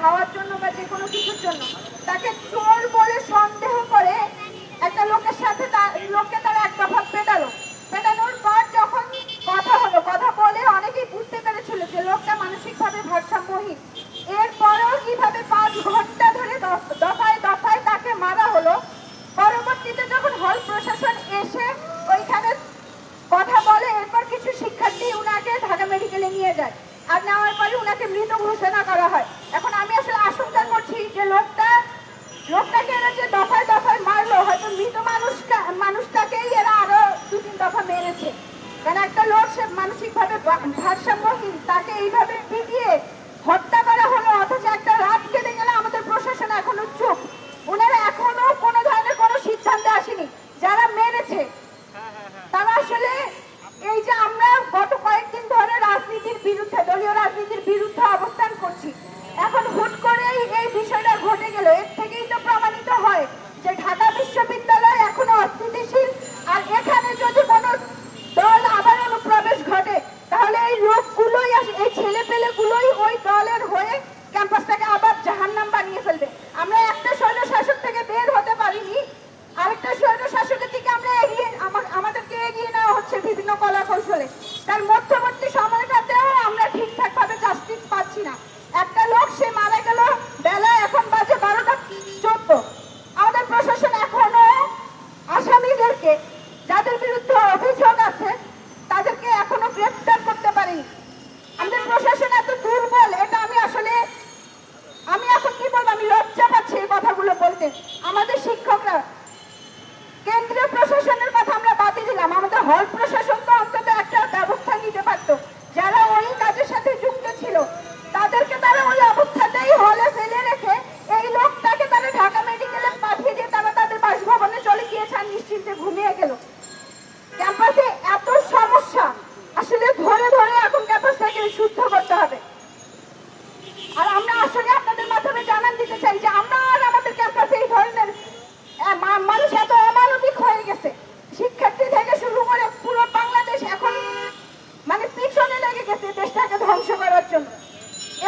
খাওয়ার জন্য বা যে কোনো কিছুর জন্য, তাকে চোর বলে সন্দেহ করে একটা লোকের সাথে লোককে তার এক দফা পেটালো। পেটানোর পর যখন কথা হলো, কথা বলে অনেকেই বুঝতে পেরেছিল যে লোকটা মানসিকভাবে ভারসাম্যহীন। এরপরেও কীভাবে পাঁচ ঘণ্টা ধরে দফায় দফায় তাকে মারা হলো, পরবর্তীতে যখন হল প্রশাসন এসে ওইখানে কথা বলে, এরপর কিছু শিক্ষার্থী উনাকে ঢাকা মেডিকেলে নিয়ে যায়। আর নেওয়ার পরে ওনাকে মৃত ঘোষণা করা হয়। এখন আমি আসলে আশঙ্কা করছি যে লোকটা, লোকটাকে এরা যে দফায় দফায় মারলো, হয়তো মৃত মানুষটা মানুষটাকেই এরা আরও দু তিন দফা মেরেছে। কারণ একটা লোক সে মানসিকভাবে ভারসাম্যহীন, তাকে এইভাবে পিটিয়ে হত্যা করা হলো অথচ একটা রাত কেটে গেলে আমাদের প্রশাসন এখনও চুপ ওনারা এখনও কোনো ধরনের কোনো সিদ্ধান্তে আসেনি যারা মেরেছে তারা আসলে এই যে আমরা গত কয়েকদিন ধরে রাজনীতির বিরুদ্ধে দলীয় রাজনীতির বিরুদ্ধে অবস্থান করছি। এখন হুট করেই এই বিষয়টা ঘটে গেল। এর থেকেই তো প্রমাণিত হয় যে ঢাকা বিশ্ববিদ্যালয় এখনও অস্থিতিশীল। আর এখানে যদি কোনো দল আবার অনুপ্রবেশ ঘটে, তাহলে এই লোকগুলোই এই ছেলে পেলেগুলোই ওই দলের আসলে আপনাদের মাধ্যমে জানান দিতে চাই যে আমরা আর আমাদের ক্যাম্পাসে এই ধরনের মানুষ এত অমানবিক হয়ে গেছে। শিক্ষার্থী থেকে শুরু করে পুরো বাংলাদেশ এখন মানে পিছনে লেগে গেছে দেশটাকে ধ্বংস করার জন্য।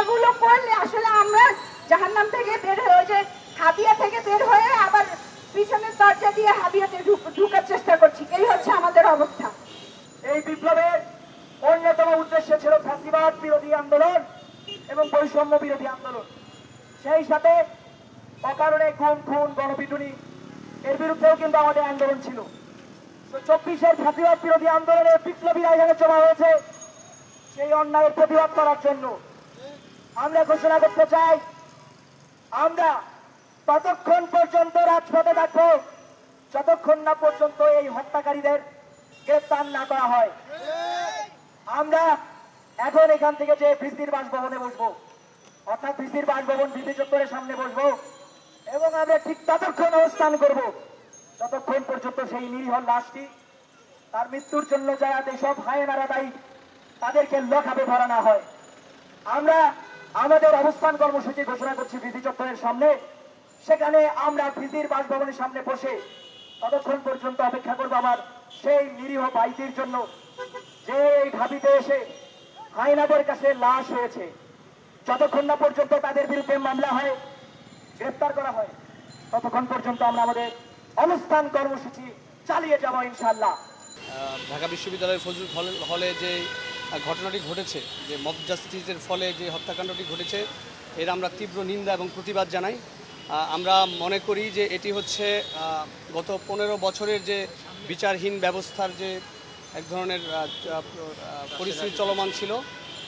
এগুলো করলে আসলে আমরা জাহান্নাম থেকে বের হয়ে যে হাবিয়া থেকে বের হয়ে আবার পিছনের দরজা দিয়ে হাবিয়াতে ঢুকার চেষ্টা করছি। এই হচ্ছে আমাদের অবস্থা। এই বিপ্লবের অন্যতম উদ্দেশ্য ছিল ফ্যাসিবাদ বিরোধী আন্দোলন। এবং বৈষম্য বিরোধী আন্দোলন। সেই সাথে অকারণে গুম খুন, গণপিটুনি, এর বিরুদ্ধেও কিন্তু আমাদের আন্দোলন ছিল। তো চব্বিশের ফ্যাসিবাদ বিরোধী আন্দোলনে বিপ্লবীরা এখানে জমা হয়েছে সেই অন্যায়ের প্রতিবাদ করার জন্য। আমরা ঘোষণা করতে চাই, আমরা ততক্ষণ পর্যন্ত রাজপথে থাকব যতক্ষণ না পর্যন্ত এই হত্যাকারীদের গ্রেফতার না করা হয়। আমরা এখন এখান থেকে যে ভিসির বাসভবনে বসবো, অর্থাৎ ভিসির বাসভবন ভিসি চত্বরের সামনে বসবো, এবং আমরা ঠিক ততক্ষণ অবস্থান করব, যতক্ষণ পর্যন্ত সেই নিরীহ লাশটি তার মৃত্যুর জন্য যারা যেসব হায়নারা দায়ী, তাদেরকে লকাপে ভরা না হয়। আমরা আমাদের অবস্থান কর্মসূচি ঘোষণা করছি ভিসি চত্বরের সামনে, সেখানে আমরা ভিসির বাসভবনের সামনে বসে ততক্ষণ পর্যন্ত অপেক্ষা করব আমার সেই নিরীহ ভাইটির জন্য, যে এই ঢাবিতে এসে হায়নাদের কাছে লাশ হয়েছে। যতক্ষণ না পর্যন্ত তাদের বিরুদ্ধে মামলা হয় গ্রেফতার করা হয়, ততক্ষণ পর্যন্ত আমরা আমাদের অনুষ্ঠান কর্মসূচি চালিয়ে যাব ইনশাল্লাহ ঢাকা বিশ্ববিদ্যালয়ের ফজলুল হলে হলে যে ঘটনাটি ঘটেছে, যে মব জাস্টিসের ফলে যে হত্যাকাণ্ডটি ঘটেছে, এর আমরা তীব্র নিন্দা এবং প্রতিবাদ জানাই। আমরা মনে করি যে এটি হচ্ছে গত পনেরো বছরের যে বিচারহীন ব্যবস্থার যে এক ধরনের পরিস্থিতি চলমান ছিল।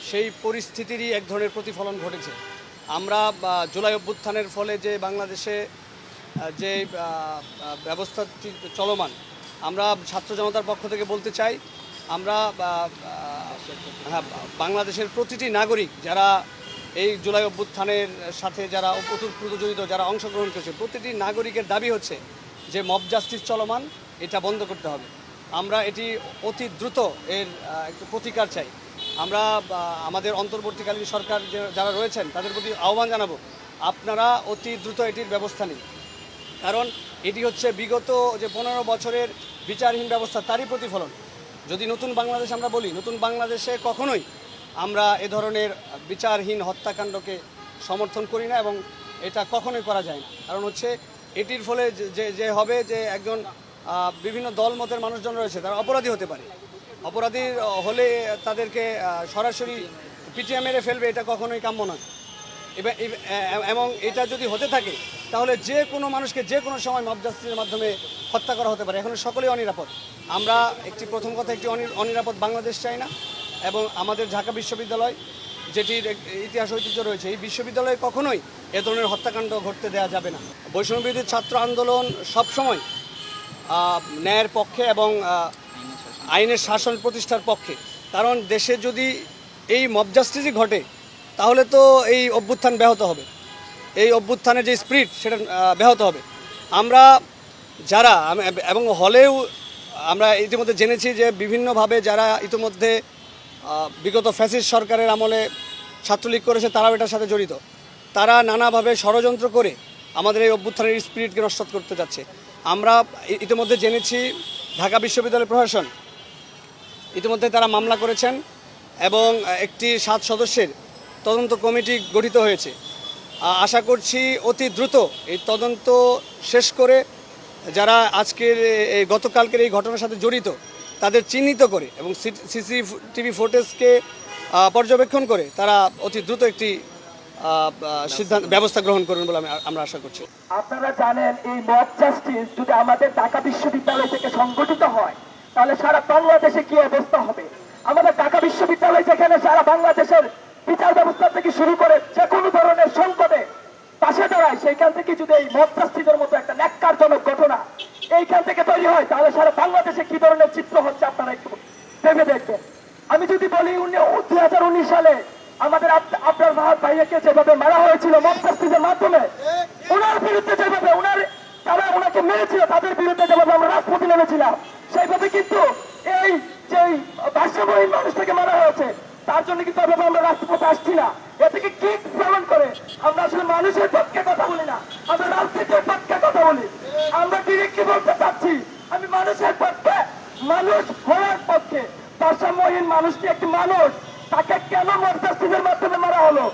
সেই পরিস্থিতিরই এক ধরনের প্রতিফলন ঘটেছে। আমরা জুলাই অভ্যুত্থানের ফলে যে বাংলাদেশে যে ব্যবস্থাটি চলমান আমরা ছাত্র জনতার পক্ষ থেকে বলতে চাই আমরা হ্যাঁ, বাংলাদেশের প্রতিটি নাগরিক যারা এই জুলাই অভ্যুত্থানের সাথে যারা ওতপ্রোত জড়িত যারা অংশগ্রহণ করেছে প্রতিটি নাগরিকের দাবি হচ্ছে যে মব জাস্টিস চলমান এটা বন্ধ করতে হবে। আমরা এটি অতি দ্রুত এর একটু প্রতিকার চাই। আমরা আমাদের অন্তর্বর্তীকালীন সরকার যারা রয়েছেন, তাদের প্রতি আহ্বান জানাব, আপনারা অতি দ্রুত এটির ব্যবস্থা নিন। কারণ এটি হচ্ছে বিগত যে পনেরো বছরের বিচারহীন ব্যবস্থা, তারই প্রতিফলন। যদি নতুন বাংলাদেশ আমরা বলি, নতুন বাংলাদেশে কখনোই আমরা এ ধরনের বিচারহীন হত্যাকাণ্ডকে সমর্থন করি না এবং এটা কখনোই করা যায় না। কারণ হচ্ছে এটির ফলে যে- যে হবে যে একজন বিভিন্ন দল মতের মানুষজন রয়েছে, তারা অপরাধী হতে পারে। অপরাধী হলে তাদেরকে সরাসরি পিটিয়ে মেরে ফেলবে, এটা কখনোই কাম্য নয়। এবং এটা যদি হতে থাকে, তাহলে যে কোনো মানুষকে যে কোনো সময় মব মাধ্যমে হত্যা করা হতে পারে। এখন সকলেই অনিরাপদ। আমরা একটি প্রথম কথা, একটি অনিরাপদ বাংলাদেশ চাই না, এবং আমাদের ঢাকা বিশ্ববিদ্যালয়, যেটির ইতিহাস ঐতিহ্য রয়েছে, এই বিশ্ববিদ্যালয়ে কখনোই এ ধরনের হত্যাকাণ্ড ঘটতে দেওয়া যাবে না। বৈষম্যবিরোধী ছাত্র আন্দোলন সবসময় ন্যায়ের পক্ষে এবং আইনের শাসন প্রতিষ্ঠার পক্ষে। কারণ দেশে যদি এই মব জাস্টিসই ঘটে, তাহলে তো এই অভ্যুত্থান ব্যাহত হবে। এই অভ্যুত্থানের যে স্পিরিট, সেটা ব্যাহত হবে। আমরা যারা এবং হলেও আমরা ইতিমধ্যে জেনেছি যে বিভিন্নভাবে যারা ইতিমধ্যে বিগত ফ্যাসিস সরকারের আমলে ছাত্রলীগ করেছে, তারাও এটার সাথে জড়িত। তারা নানাভাবে ষড়যন্ত্র করে আমাদের এই অভ্যুত্থানের স্পিরিটকে নষ্ট করতে যাচ্ছে। আমরা ইতিমধ্যে জেনেছি ঢাকা বিশ্ববিদ্যালয় প্রশাসন। ইতিমধ্যে তারা মামলা করেছেন এবং একটি সাত সদস্যের তদন্ত কমিটি গঠিত হয়েছে। আশা করছি অতি দ্রুত এই তদন্ত শেষ করে যারা আজকের গতকালকের এই ঘটনার সাথে জড়িত, তাদের চিহ্নিত করে এবং সিসি টিভি ফুটেজকে পর্যবেক্ষণ করে তারা অতি দ্রুত একটি সিদ্ধান্ত ব্যবস্থা গ্রহণ করবেন বলে আমি আমরা আশা করছি। আপনারা জানেন, এই মব জাস্টিস যদি আমাদের ঢাকা বিশ্ববিদ্যালয় থেকে সংগঠিত হয়, তাহলে সারা বাংলাদেশে কি অবস্থা হবে? আমাদের ঢাকা বিশ্ববিদ্যালয় যেখানে সারা বাংলাদেশের বিচার ব্যবস্থা থেকে শুরু করে যে কোনো ধরনের সংকটে পাশে দাঁড়ায়, সেইখান থেকে যদি এই মব জাস্টিসের মতো একটা ন্যাক্কারজনক ঘটনা এইখান থেকে তৈরি হয়, তাহলে সারা বাংলাদেশে কি ধরনের চিত্র হচ্ছে আপনারা একটু ভেবে দেখবেন। আমি যদি বলি দুই হাজার উনিশ সালে আমাদের আবরার মাহাত ভাইয়াকে যেভাবে মারা হয়েছিল মব মাধ্যমে, ওনার বিরুদ্ধে যেভাবে ওনার তারা ওনাকে মেরেছিল, তাদের বিরুদ্ধে যেভাবে আমরা রাজপথে নেমেছিলাম, সেইভাবে কিন্তু এই যে ভাষ্যমহীন মানুষটাকে মারা হয়েছে, তার জন্য কিন্তু আমরা রাজপথে আসছি না। এ থেকে কি প্রমাণ করে? আমরা আসলে মানুষের পক্ষে কথা বলি না, আমরা রাজনীতির পক্ষে কথা বলি। আমরা ডিরেক্টলি বলতে চাচ্ছি, আমি মানুষের পক্ষে, মানুষ হওয়ার পক্ষে ভারসাম্যহীন মানুষটি একটি মানুষ তাকে কেন মর্যাস্তিদের মাধ্যমে মারা হলো?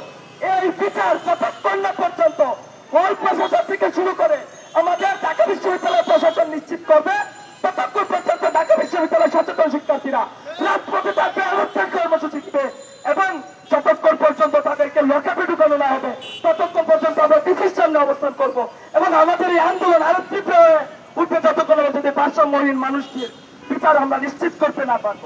এই বিচার যতক্ষণ না পর্যন্ত হল প্রশাসন থেকে শুরু করে আমাদের ঢাকা বিশ্ববিদ্যালয় প্রশাসন নিশ্চিত করবে, ততক্ষণ পর্যন্ত ঢাকা বিশ্ববিদ্যালয় সচেতন শিক্ষার্থীরা রাজপথে থাকবে অনুষ্ঠান কর্মসূচি দিবে এবং যতক্ষণ পর্যন্ত তাদেরকে লকাপে ঢুকানো না হবে, ততক্ষণ পর্যন্ত আমরা ডিসির সামনে অবস্থান করব এবং আমাদের এই আন্দোলন আরও তীব্র হয়ে উঠবে যতক্ষণ আমরা যদি ভারসাম্যহীন মানুষটির বিচার আমরা নিশ্চিত করতে না পারব।